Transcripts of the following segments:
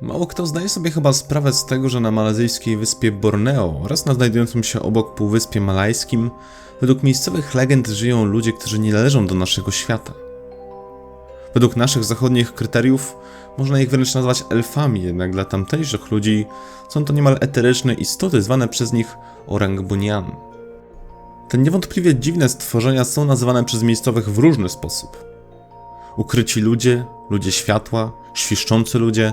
Mało kto zdaje sobie chyba sprawę z tego, że na malezyjskiej wyspie Borneo oraz na znajdującym się obok półwyspie malajskim, według miejscowych legend żyją ludzie, którzy nie należą do naszego świata. Według naszych zachodnich kryteriów można ich wręcz nazwać elfami, jednak dla tamtejszych ludzi są to niemal eteryczne istoty zwane przez nich Orangbunian. Te niewątpliwie dziwne stworzenia są nazywane przez miejscowych w różny sposób. Ukryci ludzie, ludzie światła, świszczący ludzie,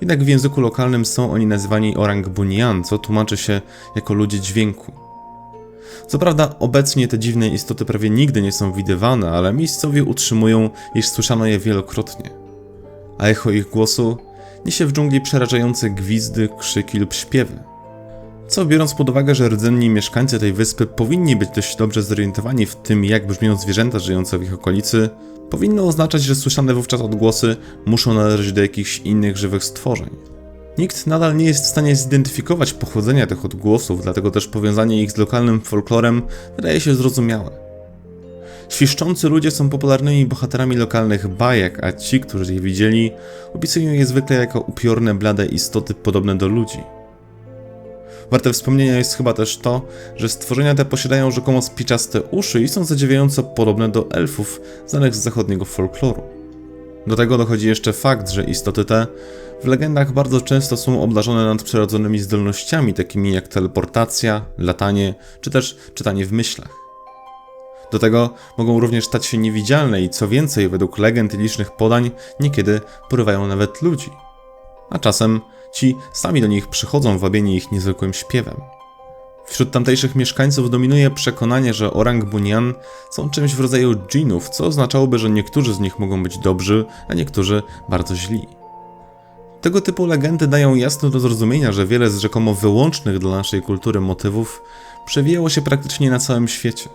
jednak w języku lokalnym są oni nazywani Orangbunian, co tłumaczy się jako ludzie dźwięku. Co prawda, obecnie te dziwne istoty prawie nigdy nie są widywane, ale miejscowi utrzymują, iż słyszano je wielokrotnie. A echo ich głosu niesie w dżungli przerażające gwizdy, krzyki lub śpiewy. Co biorąc pod uwagę, że rdzenni mieszkańcy tej wyspy powinni być dość dobrze zorientowani w tym, jak brzmią zwierzęta żyjące w ich okolicy, powinno oznaczać, że słyszane wówczas odgłosy muszą należeć do jakichś innych żywych stworzeń. Nikt nadal nie jest w stanie zidentyfikować pochodzenia tych odgłosów, dlatego też powiązanie ich z lokalnym folklorem wydaje się zrozumiałe. Świszczący ludzie są popularnymi bohaterami lokalnych bajek, a ci, którzy je widzieli, opisują je zwykle jako upiorne, blade istoty podobne do ludzi. Warte wspomnienia jest chyba też to, że stworzenia te posiadają rzekomo spiczaste uszy i są zadziwiająco podobne do elfów znanych z zachodniego folkloru. Do tego dochodzi jeszcze fakt, że istoty te w legendach bardzo często są obdarzone nadprzyrodzonymi zdolnościami, takimi jak teleportacja, latanie czy też czytanie w myślach. Do tego mogą również stać się niewidzialne i co więcej, według legend i licznych podań, niekiedy porywają nawet ludzi. A czasem ci sami do nich przychodzą, wabieni ich niezwykłym śpiewem. Wśród tamtejszych mieszkańców dominuje przekonanie, że orang bunyan są czymś w rodzaju dżinów, co oznaczałoby, że niektórzy z nich mogą być dobrzy, a niektórzy bardzo źli. Tego typu legendy dają jasno do zrozumienia, że wiele z rzekomo wyłącznych dla naszej kultury motywów przewijało się praktycznie na całym świecie.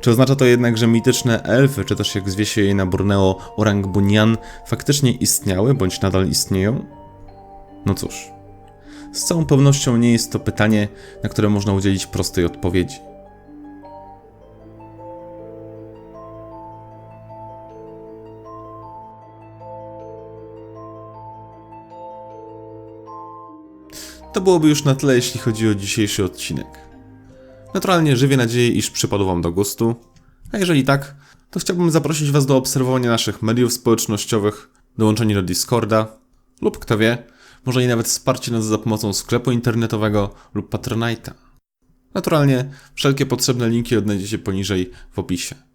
Czy oznacza to jednak, że mityczne elfy, czy też jak zwie się je na Borneo orang bunyan, faktycznie istniały bądź nadal istnieją? No cóż, z całą pewnością nie jest to pytanie, na które można udzielić prostej odpowiedzi. To byłoby już na tyle, jeśli chodzi o dzisiejszy odcinek. Naturalnie żywię nadzieję, iż przypadł Wam do gustu, a jeżeli tak, to chciałbym zaprosić Was do obserwowania naszych mediów społecznościowych, dołączenia do Discorda lub kto wie, może i nawet wsparcie nas za pomocą sklepu internetowego lub Patronite'a. Naturalnie wszelkie potrzebne linki odnajdziecie poniżej w opisie.